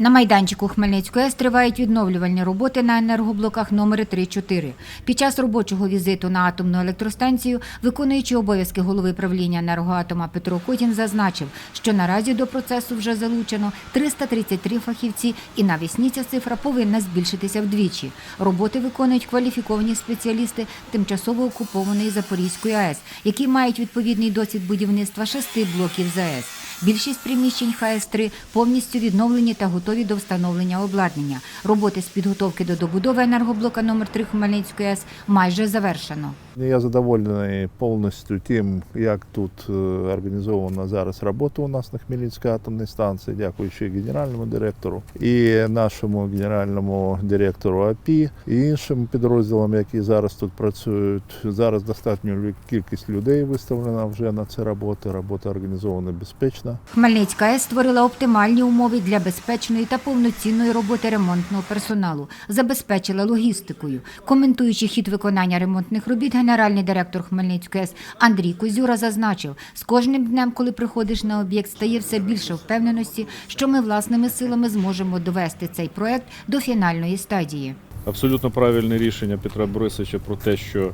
На майданчику Хмельницької АЕС тривають відновлювальні роботи на енергоблоках номери 3-4. Під час робочого візиту на атомну електростанцію виконуючий обов'язки голови правління енергоатома Петро Котін зазначив, що наразі до процесу вже залучено 333 фахівці, і навесні ця цифра повинна збільшитися вдвічі. Роботи виконують кваліфіковані спеціалісти тимчасово окупованої Запорізької АЕС, які мають відповідний досвід будівництва шести блоків ЗАЕС. Більшість приміщень ХС-3 повністю відновлені та готові до встановлення обладнання. Роботи з підготовки до добудови енергоблока номер 3 Хмельницької АЕС майже завершено. Я задоволений повністю тим, як тут е, організована зараз робота у нас на Хмельницькій атомній станції, дякуючи генеральному директору і нашому генеральному директору АПІ і іншим підрозділам, які зараз тут працюють. Зараз достатньо кількість людей виставлена вже на ці роботи. Робота організована безпечно. Хмельницька АЕС створила оптимальні умови для безпечної та повноцінної роботи ремонтного персоналу, забезпечила логістикою. Коментуючи хід виконання ремонтних робіт, генеральний директор Хмельницької АЕС Андрій Козюра зазначив, з кожним днем, коли приходиш на об'єкт, стає все більше впевненості, що ми власними силами зможемо довести цей проект до фінальної стадії. Абсолютно правильне рішення Петра Борисовича про те, що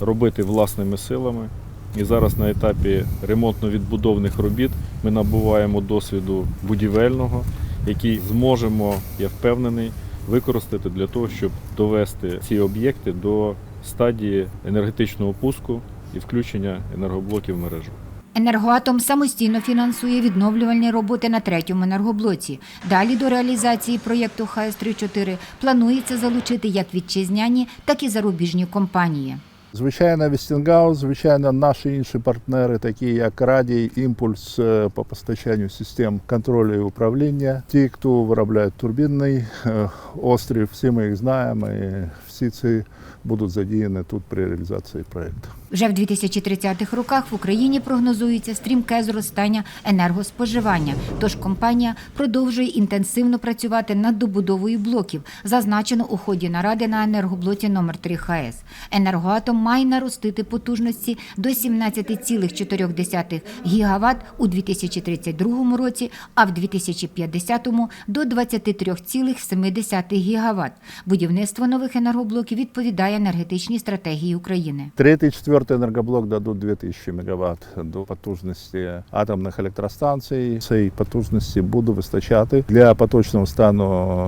робити власними силами. І зараз на етапі ремонтно-відбудовних робіт ми набуваємо досвіду будівельного, який зможемо, я впевнений, використати для того, щоб довести ці об'єкти до стадії енергетичного пуску і включення енергоблоків в мережу. Енергоатом самостійно фінансує відновлювальні роботи на третьому енергоблоці. Далі до реалізації проєкту ХС-34 планується залучити як вітчизняні, так і зарубіжні компанії. Звичайно, Вестінгаус, звичайно, наші інші партнери, такі як Радій, Імпульс е, по постачанню систем контролю і управління. Ті, хто виробляє турбінний е, острів, всі ми їх знаємо, і ці будуть задіяні тут при реалізації проєкту. Вже в 2030-х роках в Україні прогнозується стрімке зростання енергоспоживання. Тож компанія продовжує інтенсивно працювати над добудовою блоків, зазначено у ході наради на енергоблоці номер 3 ХАЕС. Енергоатом має наростити потужності до 17,4 гігаватт у 2032 році, а в 2050 до 23,7 гігаватт. Будівництво нових енергоблоків відповідає енергетичній стратегії України. Третий, четвертий енергоблок дадуть 2000 МВт до потужності атомних електростанцій. Цієї потужності буде вистачати для поточного стану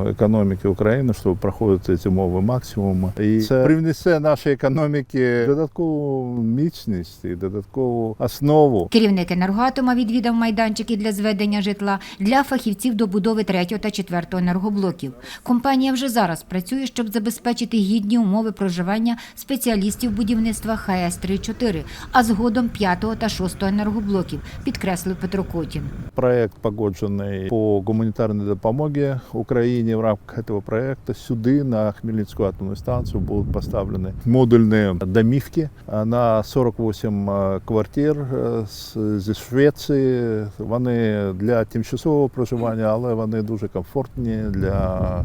економіки України, щоб проходити ці умови максимуму. І це привнесе нашій економіці додаткову міцність і додаткову основу. Керівник енергоатома відвідав майданчики для зведення житла для фахівців добудови третього та четвертого енергоблоків. Компанія вже зараз працює, щоб забезпечити гідні умови проживання спеціалістів будівництва ХС 34 а згодом п'ятого та шостого енергоблоків, підкреслив Петро Котін. Проект погоджений по гуманітарній допомогі Україні. В рамках цього проекту сюди на Хмельницьку атомну станцію будуть поставлені модульні домівки на 48 е, квартир е, зі Швеції. Вони для тимчасового проживання, але вони дуже комфортні для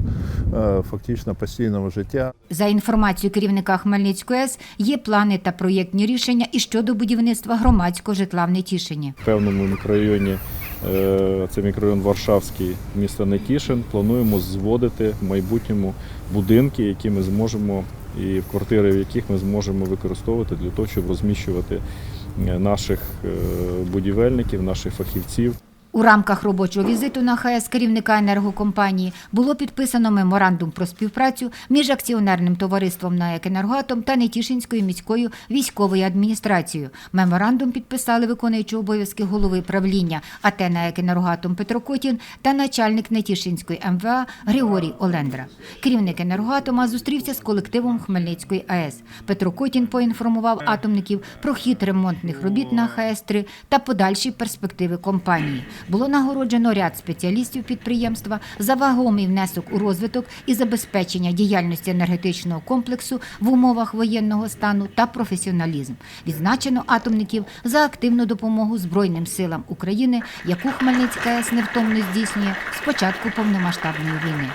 е, фактично постійного життя. За інформацією керівника Хмельницької АЕС, є плани та проєктні рішення і щодо будівництва громадського житла в Нетішині. В певному мікрорайоні, е, це мікрорайон Варшавський міста Нетішин, плануємо зводити в майбутньому будинки, які ми зможемо, і квартири, в яких ми зможемо використовувати для того, щоб розміщувати е, наших е, будівельників, наших фахівців. У рамках робочого візиту на ХАЕС керівника енергокомпанії було підписано меморандум про співпрацю між акціонерним товариством НАЕК «Енергоатом» та Нетішинською міською військовою адміністрацією. Меморандум підписали виконуючий обов'язки голови правління АТ «НАЕК «Енергоатом» Петро Котін та начальник Нетішинської МВА Григорій Олендра. Керівник енергоатома зустрівся з колективом Хмельницької АЕС. Петро Котін поінформував атомників про хід ремонтних робіт на ХАЕС-3 та подальші перспективи компанії. Було нагороджено ряд спеціалістів підприємства за вагомий внесок у розвиток і забезпечення діяльності енергетичного комплексу в умовах воєнного стану та професіоналізм. Відзначено атомників за активну допомогу Збройним силам України, яку Хмельницька АЕС невтомно здійснює з початку повномасштабної війни.